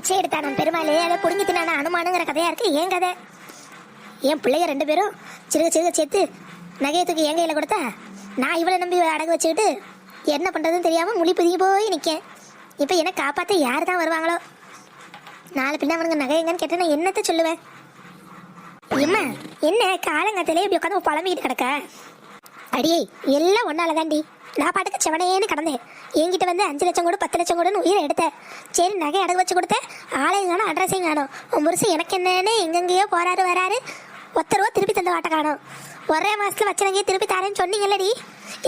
பிச்சை எடுத்தானாம் பெருமாளே. அதை புடுங்கி தின்னான அனுமானுங்கிற கதையா இருக்கு. ஏன் கதை? என் பிள்ளைய ரெண்டு பேரும் சிறுக சிறுக சேர்த்து நகையை தூக்கி என் கையில் கொடுத்தா? நான் இவளை நம்பி அடகு வச்சுக்கிட்டு என்ன பண்ணுறதுன்னு தெரியாமல் முழி புதிய போய் நிற்கேன் இப்போ என்னை காப்பாற்ற யார் தான் வருவாங்களோ? நாலு பின்ன அவனுங்க நகை எங்கன்னு கேட்டால் நான் என்னத்த சொல்லுவேன்? இம்மா என்ன? காலங்கத்திலே இப்படி உட்காந்து புலம்பிக்கிட்டு கிடக்க? அடியே எல்லாம் ஒன்றால் தாண்டி நான் பாட்டுக்கு செவனையேன்னு கடந்தேன். என்கிட்ட வந்து அஞ்சு லட்சம் கூட பத்து லட்சம் கூடன்னு உயிரை எடுத்தேன் சரி நகை அடகு வச்சு கொடுத்தேன். ஆளையும் காணும் அட்ரஸையும் காணும். உன் புருஷன் எனக்கு என்னன்னு எங்கெங்கேயோ போறாரு வராரு. ஒத்தருவா திருப்பி தந்த வாட்டை காணும். ஒரே மாதத்தில் வச்சனங்கே திருப்பி தரேன்னு சொன்னீங்கல்லடி.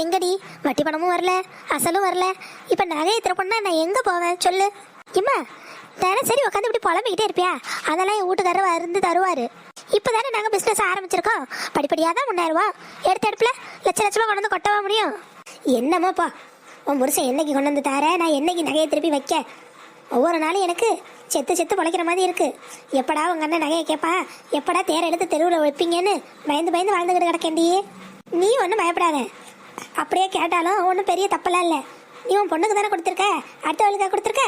எங்கடி? வட்டி பணமும் வரல அசலும் வரல. இப்போ நகையை திறப்பண்ணா நான் எங்கே போவேன்? சொல்லு. இம்மா தானே சரி உட்காந்து இப்படி புலம்பிக்கிட்டே இருப்பியா? அதெல்லாம் என் வீட்டுக்காரர் வந்து தருவார். இப்போ தானே நாங்கள் பிஸ்னஸ் ஆரம்பிச்சிருக்கோம். படிப்படியாக தான் முன்னேறுவோம். எடுத்த எடுப்பில் லட்ச லட்சமாக கொண்டு வந்து கொட்டவா முடியும். என்னம்மாப்பா உன் புருஷன் என்னைக்கு கொண்டு வந்து தார? நான் என்னைக்கு நகையை திருப்பி வைக்க? ஒவ்வொரு நாளும் எனக்கு செத்து செத்து பழைக்கிற மாதிரி இருக்கு. எப்படா உங்க அண்ணன் நகையை கேட்பா எப்படா தேர் எடுத்து தெருவில் வைப்பீங்கன்னு பயந்து பயந்து வாழ்ந்துக்கிட்டு கிடக்கேன்டி நீ ஒன்றும் பயப்படாத. அப்படியே கேட்டாலும் ஒன்றும் பெரிய தப்பெல்லாம் இல்லை. நீ உன் பொண்ணுக்கு தானே கொடுத்துருக்க? அடுத்தவளுக்கா கொடுத்துருக்க?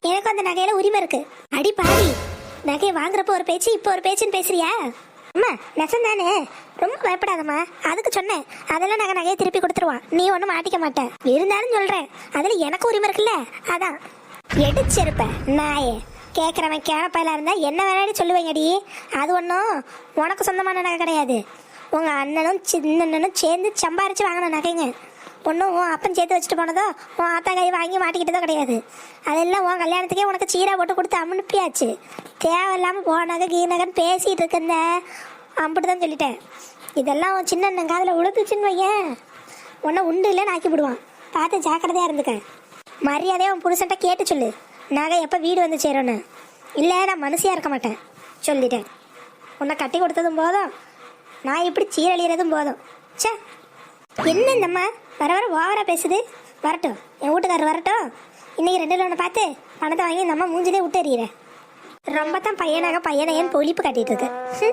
எனக்கு அந்த நகையில உரிமை இருக்கு. அடி பாடி நகையை வாங்குறப்போ ஒரு பேச்சு இப்போ ஒரு பேச்சுன்னு பேசுறியா? அம்மா நெசம் தானே ரொம்ப பயப்படாதம்மா. அதுக்கு சொன்னேன். அதெல்லாம் நாங்கள் நகையை திருப்பி கொடுத்துருவோம் நீ ஒன்றும் மாட்டிக்க மாட்டேன் இருந்தாலும் சொல்கிறேன் அதில் எனக்கு உரிமை இருக்குல்ல? அதான். எடுச்சிருப்ப நாயே. கேட்குறவன் கேனப்பையில இருந்தா என்ன வேணாடி சொல்லுவேங்கடி. அது ஒன்றும் உனக்கு சொந்தமான நகை கிடையாது. உங்கள் அண்ணனும் சின்ன அண்ணனும் சேர்ந்து சம்பாரிச்சு வாங்கின நகைங்க. ஒன்றும் உன் அப்பன் சேர்த்து வச்சுட்டு போனதோ உன் ஆத்தா கை வாங்கி மாட்டிக்கிட்டதோ கிடையாது. அதெல்லாம் உன் கல்யாணத்துக்கே உனக்கு சீரா போட்டு கொடுத்து அனுப்பியாச்சு தேவையில்லாமல் போனாங்க கீனகன் பேசிகிட்டு இருக்கந்த அம்பிட்டு தான் சொல்லிட்டேன். இதெல்லாம் உன் சின்ன காதில் உழுத்துச்சுன்னு வையன். உன்னை உண்டு இல்லைன்னு ஆக்கி விடுவான் பார்த்து ஜாக்கிரதையாக இருந்துக்க. மரியாதையாக உன் புருஷன்ட்ட கேட்டு சொல்லு. நகை எப்போ வீடு வந்து சேரோன்னு இல்லை நான் மனசியாக இருக்க மாட்டேன். சொல்லிட்டேன். உன்னை கட்டி கொடுத்ததும் போதும். நான் இப்படி சீரழியறதும் போதும். ச்சே என்ன இந்தம்மா வர வர ஓவரா பேசுது. வரட்டும். என் வீட்டுக்காரர் வரட்டும். இன்னைக்கு ரெண்டு லோனை பார்த்து பணத்தை வாங்கி இந்த அம்மா மூஞ்சிலே விட்டு எறிகிறேன் ரொம்ப தான் பையனாக பையனையன் பொழிப்பு கட்டிட்டு இருக்கு?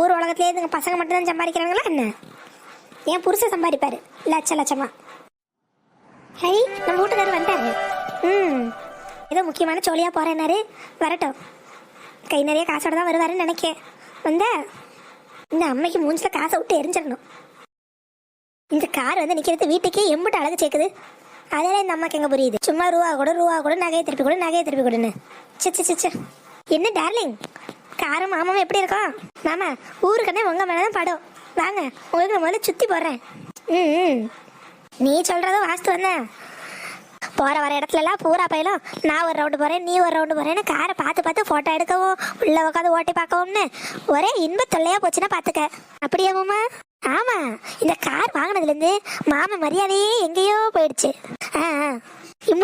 ஊர் உலகத்திலே இதுங்க பசங்க மட்டும்தான் சம்பாதிக்கிறாங்களா என்ன? என் புருஷன் சம்பாதிப்பாரு. லட்ச லட்சமா. ஹை நம்ம வீட்டுக்காரர் வந்துட்டாரு ம் ஏதோ முக்கியமான சோழியாக போகிறேன்னாரு வரட்டும். கை நிறைய காசோட தான் வருவாருன்னு நினைக்கேன். வந்த? இந்த அம்மைக்கு மூஞ்சில் காசை விட்டு எரிஞ்சிடணும். இந்த கார் வந்து நிற்கிறது வீட்டுக்கே எம்பிட்டு அழகு சேர்க்குது. அதெல்லாம் இந்த அம்மாக்கு எங்கே புரியுது? சும்மா ரூபா கூட ரூபா கூட நகையை திருப்பி கொடு நகையை திருப்பி கொடுன்னு. சிச்சு சிச்சு என்ன டார்லிங் காரும் மாமாவும் எப்படி இருக்கும்? மாமா ஊருக்கண்ணே உங்கள் மேலே தான் படம். வாங்க உங்களுக்கு நான் முதல்ல சுற்றி போடுறேன். ம் ம். நீ சொல்கிறதும் வாஸ்து வந்தேன் போகிற வர இடத்துலலாம் பூரா பயிலும் நான் ஒரு ரவுண்டு போகிறேன் நீ ஒரு ரவுண்டு போகிறேன்னு காரை பார்த்து பார்த்து ஃபோட்டோ எடுக்கவும் உள்ளே உட்காந்து ஓட்டி பார்க்கவும்னு ஒரே இன்ப தொல்லையாக போச்சுன்னா பார்த்துக்க. அப்படியா ஆமா ஆமாம் இந்த கார் வாங்கினதுலேருந்து மாமா மரியாதையே எங்கேயோ போயிடுச்சு. ஆ ஆ.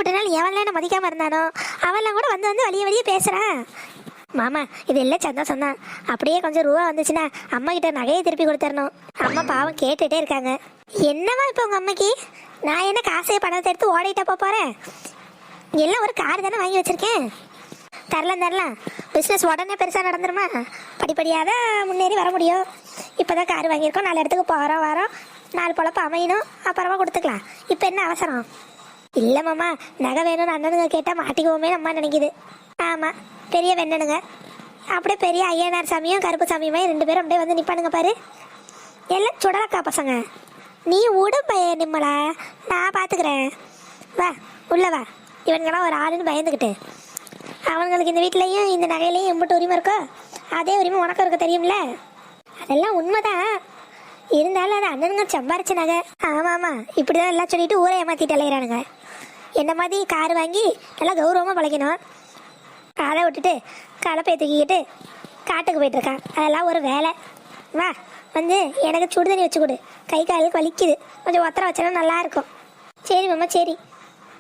நாள் எவன்லாம் என்ன மதிக்காமல் இருந்தானோ அவெல்லாம் கூட வந்து வந்து வழிய வழிய பேசுறான் மாமா இது எல்லாம் சந்தோஷம் தான். அப்படியே கொஞ்சம் ரூபா வந்துச்சுன்னா அம்மா கிட்ட நகையை திருப்பி கொடுத்துடணும் அம்மா பாவம் கேட்டுட்டே இருக்காங்க. என்னவா இப்போ உங்க அம்மைக்கு? நான் என்ன காசையை பணத்தை எடுத்து ஓடிட்டா போறேன்? எல்லாம் ஒரு கார் தானே வாங்கி வச்சிருக்கேன். தரலாம் தரலாம் பிஸ்னஸ் உடனே பெருசாக நடந்துருமா? படிப்படியாக தான் முன்னேறி வர முடியும். இப்போ தான் கார் வாங்கியிருக்கோம். நாலு இடத்துக்கு போகிறோம் வரோம். நாலு பொழப்பு அமையணும். அப்புறமா கொடுத்துக்கலாம். இப்போ என்ன அவசரம்? இல்லை மாமா நகை வேணும்னு அண்ணனுங்க கேட்டால் மாட்டிக்குவோமே அம்மா நினைக்குது. ஆமாம் பெரிய வெண்ணனுங்க. அப்படியே பெரிய ஐயனார் சாமியும் கருப்பு சாமியுமே ரெண்டு பேரும் அப்படியே வந்து நிற்பானுங்க பாரு. எல்லாம் சுடலக்கா பசங்க. நீ விடு பய நிம்மலா நான் பார்த்துக்கிறேன் வா உள்ளே வா. இவனுங்கெல்லாம் ஒரு ஆளுன்னு பயந்துக்கிட்டு அவங்களுக்கு இந்த வீட்லேயும் இந்த நகையிலையும் எம்பிட்டு உரிமை இருக்கோ? அதே உரிமை உனக்கு இருக்க தெரியும்ல? அதெல்லாம் உண்மைதான். இருந்தாலும் அது அண்ணனுங்க சம்பாரிச்ச நகை. ஆமாம் ஆமாம் இப்படி தான் எல்லாம் சொல்லிட்டு ஊரை ஏமாத்திட்டு அலையிறானுங்க. என்ன மாதிரி கார் வாங்கி நல்லா கௌரவமாக பழைக்கணும் அதை விட்டுட்டு கலப்பையை தூக்கிக்கிட்டு காட்டுக்கு போயிட்டு இருக்கான் அதெல்லாம் ஒரு வேலை. வா வந்து எனக்கு சுடு தண்ணி வச்சு கொடு. கை காலுக்கு வலிக்குது. கொஞ்சம் ஒத்தரை வச்சனா நல்லா இருக்கும். சரி மாமா சரி.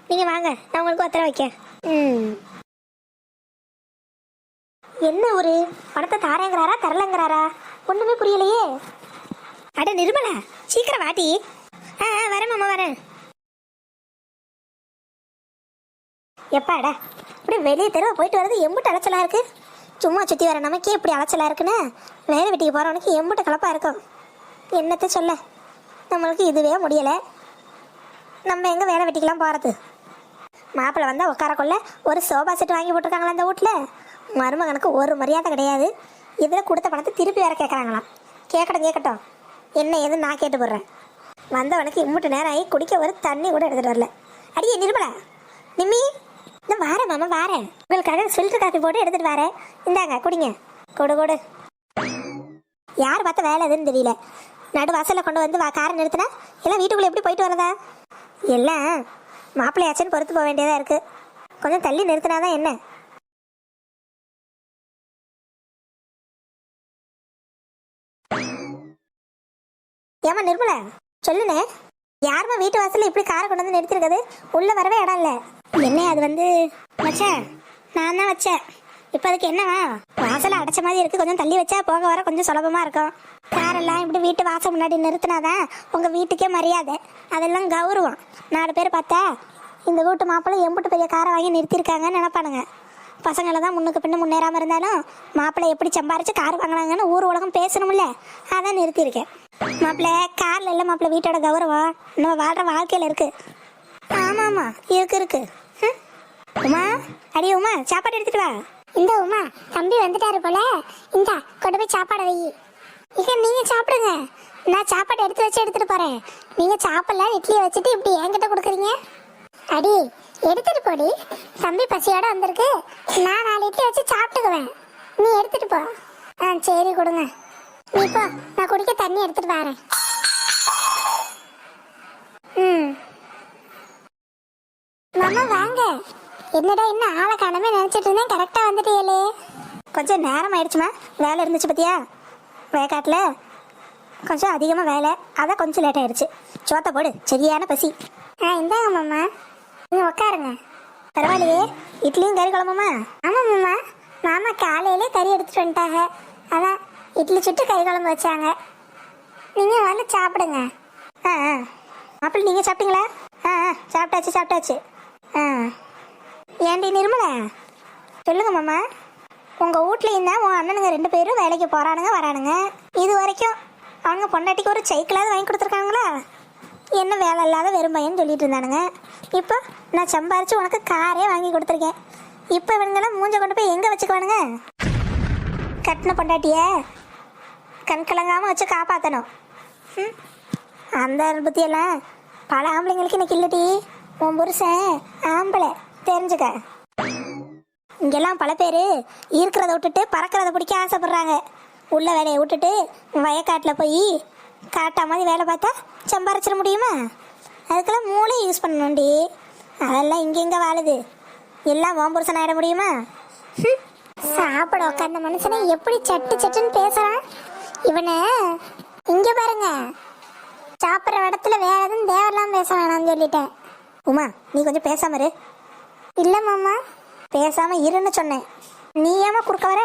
நீங்கள் வாங்க. நான் உங்களுக்கு ஒத்தரை வைக்க ம். என்ன ஒரு பணத்தை தாரேங்கிறாரா தரலங்கிறாரா? ஒன்றுமே புரியலையே. அட நிர்மலா சீக்கிரம் வாட்டி ஆ ஆ, வரேன் மாமா வரேன். எப்பாடா இப்படி வெளியே தெருவை போயிட்டு வர்றது எம்பிட்டு அலைச்சலா இருக்கு? சும்மா சுற்றி வர நமக்கே இப்படி அலைச்சலா இருக்குன்னு? வேலை வெட்டிக்கு போகிறவனுக்கு எம்பிட்டு கலப்பா இருக்கும். என்னத்த சொல்ல? நம்மளுக்கு இதுவே முடியலை. நம்ம எங்கே வேலை வெட்டிக்கெல்லாம் போகிறது மாப்பிள்ளை வந்தால் உட்காரக்குள்ள ஒரு சோபா செட் வாங்கி போட்டிருக்காங்களா அந்த வீட்டில் மருமகனுக்கு ஒரு மரியாதை கிடையாது. இதில் கொடுத்த பணத்தை திருப்பி வேற கேட்குறாங்களாம் கேட்கட்டும் கேட்கட்டும் என்ன ஏதுன்னு நான் கேட்டு போடுறேன். வந்தவனுக்கு இம்முட்டு நேரம் ஆகி குடிக்க ஒரு தண்ணி கூட எடுத்துகிட்டு வரல. அடியே நிர்மலா நிம்மி இந்த வாரேன் மாமா வாரேன். உங்களுக்காக ஃபில்டர் காஃபி போட்டு எடுத்துகிட்டு வரேன். இந்தாங்க குடிங்க. கொடு கொடு. யார் பார்த்த வேலை எதுன்னு தெரியல. நடு வாசலில் கொண்டு வந்து வா காரை நிறுத்தினா. எல்லாம் வீட்டுக்குள்ளே எப்படி போயிட்டு வரதா எல்லாம் மாப்பிள்ளையாச்சுன்னு பொறுத்து போக வேண்டியதாக இருக்குது கொஞ்சம் தள்ளி நிறுத்தினாதான் என்ன? ஏமா நிர்மலா சொல்லுனே யாரும்மா வீட்டு வாசல்ல இப்படி காரை கொண்டு வந்து நிறுத்திருக்குது உள்ள வரவே இடம் இல்லை. என்ன அது வந்து? வச்சேன் நான் தான் வச்சேன். இப்போ அதுக்கு என்னவா? வாசல அடைச்ச மாதிரி இருக்கு. கொஞ்சம் தள்ளி வச்சா போக வர கொஞ்சம் சுலபமா இருக்கும். காரெல்லாம் இப்படி வீட்டு வாசல் முன்னாடி நிறுத்தினாதான் உங்க வீட்டுக்கே மரியாதை. அதெல்லாம் கௌரவம். நாலு பேர் பார்த்தா இந்த வீட்டு மாப்பிள்ளை எம்புட்டு பெரிய காரை வாங்கி நிறுத்திருக்காங்கன்னு நினைப்பானுங்க. பசங்களை தான் முன்னுக்கு பின்ன முன்னேறாம இருந்தாலும் மாப்பிள்ளை எப்படி சம்பாரிச்சு கார் வாங்கினாங்கன்னு ஊர் உலகம் பேசணும்ல? அதான் நிறுத்தியிருக்கேன். மாப்பிள்ளை கார்ல இல்லை மாப்பிள்ளை வீட்டோட கௌரவம். நம்ம வாழ்ற வாழ்க்கையில இருக்கு. ஆமா ஆமா. இருக்கு இருக்கு. உமா அடி உமா சாப்பாடு எடுத்துட்டு வா. இந்த உமா தம்பி வந்துட்டாரு போல. இந்த கொண்டு போய் சாப்பாடு வை. இங்க நீங்க சாப்பிடுங்க. நான் சாப்பாடு எடுத்து வச்சு எடுத்துட்டு போறேன். நீங்க சாப்பிடல இட்லியை வச்சுட்டு இப்படி என்கிட்ட கொடுக்குறீங்க? அடி எடுத்துட்டு போடி. தம்பி பசியோட வந்திருக்கு. நான் நாலு இட்லி வச்சு சாப்பிட்டுக்குவேன். நீ எடுத்துட்டு போ. ஆ சரி கொடுங்க. நீ போ. நான் குடிக்க தண்ணி எடுத்துட்டு வரேன். ம். மாமா வாங்க. என்னடா இன்னும் ஆளை காணமே நினைச்சிட்டு இருந்தேன். கரெக்டா வந்துட்டீங்களே கொஞ்சம் நேரம் ஆயிடுச்சுமா? வேலை இருந்துச்சு பத்தியா? வேக்காட்டில் கொஞ்சம் அதிகமாக வேலை. அதான் கொஞ்சம் லேட் ஆயிடுச்சு. சோத்த போடு. சரியான பசி. ஆ இந்தாங்க மாமா. நீங்கள் உட்காருங்க பரவாயில்லையே. இட்லியும் கறி குழம்புமா? ஆமாம் மாமா மாமா காலையிலே கறி எடுத்துட்டு வந்துட்டாங்க. அதான் இட்லி சுட்டு கறி குழம்பு வச்சாங்க. நீங்கள் வந்து சாப்பிடுங்க. ஆ ஆ. அப்படி நீங்கள் சாப்பிட்டீங்களா? ஆ ஆ. சாப்பிட்டாச்சு சாப்பிட்டாச்சு. ஆ. ஏண்டி நிர்மலா? சொல்லுங்க மாமா. உங்கள் வீட்லேயும் தான் உன் அண்ணனுங்க ரெண்டு பேரும் வேலைக்கு போகிறானுங்க வரானுங்க. இது வரைக்கும் அவங்க பொண்டாட்டிக்கு ஒரு சைக்கிளாவது வாங்கி கொடுத்துருக்காங்களா? என்ன வேலை இல்லாத வெறும் பையன் சொல்லிட்டு இருந்தானுங்க. இப்போ நான் சம்பாரிச்சு உனக்கு காரே வாங்கி கொடுத்துருக்கேன். இப்போ இவனுங்களாம் மூஞ்ச கொண்டு போய் எங்கே வச்சுக்குவானுங்க? கட்டின பொண்டாட்டிய கண் கலங்காமல் வச்சு காப்பாற்றணும் ம்? அந்த புத்தியெல்லாம் பல ஆம்பளைங்களுக்கு இன்னைக்கு இல்லடி. உன் புருஷன் ஆம்பளை. தெரிஞ்சுக்க. இங்கெல்லாம் பல பேர் இருக்கிறத விட்டுட்டு பறக்கிறத பிடிக்க ஆசைப்படுறாங்க. உள்ள வேலையை விட்டுட்டு வயக்காட்டில் போய் காட்டா மாதிரி வேலை பார்த்தா சம்பாரிச்சிட முடியுமா? அதுக்கெல்லாம் மூளை யூஸ் பண்ணணும்டி. அதெல்லாம் இங்கெங்கே வாழுது. எல்லாம் ஓம் புருஷன் ஆயிட முடியுமா? சாப்பிட உட்காந்த மனுஷனை எப்படி சட்டு சட்டுன்னு பேசுறான்? இவனை இங்க பாருங்க. சாப்பிட்ற இடத்துல வேற எதுவும் தேவையில்லாம பேச வேணாம்னு சொல்லிட்டேன். உமா நீ கொஞ்சம் பேசாம இரு. இல்ல மாமா. பேசாம இருன்னு சொன்னேன். நீ ஏமா குறுக்க வர?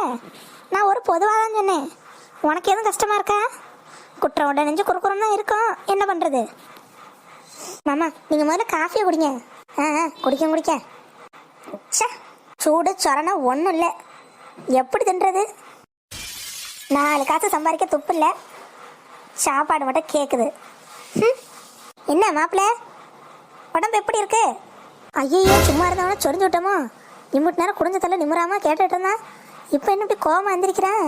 நான் ஒரு பொதுவாக தான் சொன்னேன். உனக்கு எதுவும் கஷ்டமா இருக்கா? குற்றம் உடனே நெஞ்சு குறுக்குறம் தான் இருக்கும். என்ன பண்ணுறது மாமா நீங்க முதல்ல காஃபியை குடிங்க. ஆ ஆ, குடிக்க குடிக்க. ச்சே சூடு சொரணை ஒன்றும் இல்லை. எப்படி தின்றது? நாலு காசு சம்பாதிக்க துப்பு இல்லை. சாப்பாடு மட்டும் கேட்குது ம். என்ன மாப்பிள்ள உடம்பு எப்படி இருக்கு? ஐயோ சும்மா இருந்தவனா சொரிஞ்சு விட்டோமோ? இம்புட்டு நேரம் குடிஞ்ச தலை நிமிராம கேட்டுட்டு இருந்தான் இப்போ என்ன இப்படி கோவமாக எந்திரிக்கிறான்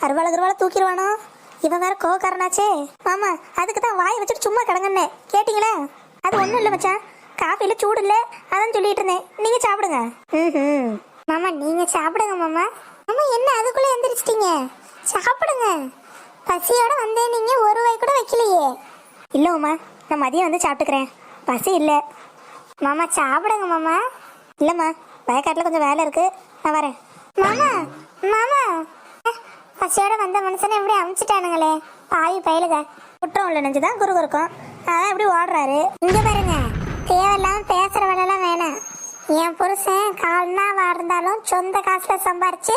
அருவாளை கருவாளை தூக்கிடுவானோ? இவன் வேற கோவக்காரனாச்சே. மாமா அதுக்கு தான் வாயை வச்சுட்டு சும்மா கிடங்கன்னே கேட்டிங்களா? அது ஒன்றும் இல்லை மச்சான். காஃபியில் சூடு இல்லை அதான் சொல்லிட்டு இருந்தேன். நீங்கள் சாப்பிடுங்க. ம் மாமா நீங்க சாப்பிடுங்க மாமா. மாமா என்ன அதுக்குள்ள எந்திரிச்சிட்டீங்க? சாப்பிடுங்க. பசியோட வந்தேன் நீங்க ஒரு வாய் கூட வைக்கலையே. இல்லை உமா நான் மதியம் வந்து சாப்பிட்டுக்கிறேன். பசி இல்லை. மாமா சாப்பிடுங்க மாமா. இல்லைம்மா வயக்காட்டில் கொஞ்சம் வேலை இருக்கு. நான் வரேன். மாமா மாமா. பசியோட வந்த மனுஷனை எப்படி அமுச்சிட்டானுங்களே. பாவி பயலுக. குற்றம் உள்ள நெஞ்சு தான் குறுகு இருக்கும் அதான் இப்படி ஓடுறாரு. இங்க பாருங்க. தேவையில்லாம பேசுற வேலைலாம் வேணாம். என் புருஷன் கால்னாவா இருந்தாலும் சொந்த காசுல சம்பாரிச்சு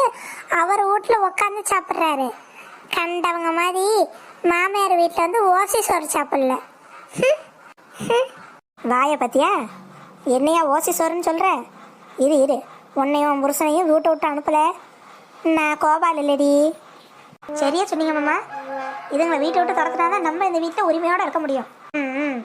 அவர் வீட்டுல உட்காந்து சாப்பிடுறாரு. கண்டவங்க மாதிரி மாமியார் வீட்டுல வந்து ஓசி சோறு சாப்பிடல. வாய வாயை பத்தியா? என்னையா ஓசி சோறுன்னு சொல்ற? இரு இரு. உன்னையும் உன் புருஷனையும் வீட்டை விட்டு அனுப்பல. நான் கோபால் இல்லடி. சரியா சொன்னீங்க மாமா. இதுங்களை வீட்டை விட்டு துரத்துனா தான் நம்ம இந்த வீட்டில் உரிமையோட இருக்க முடியும். ம் ம்.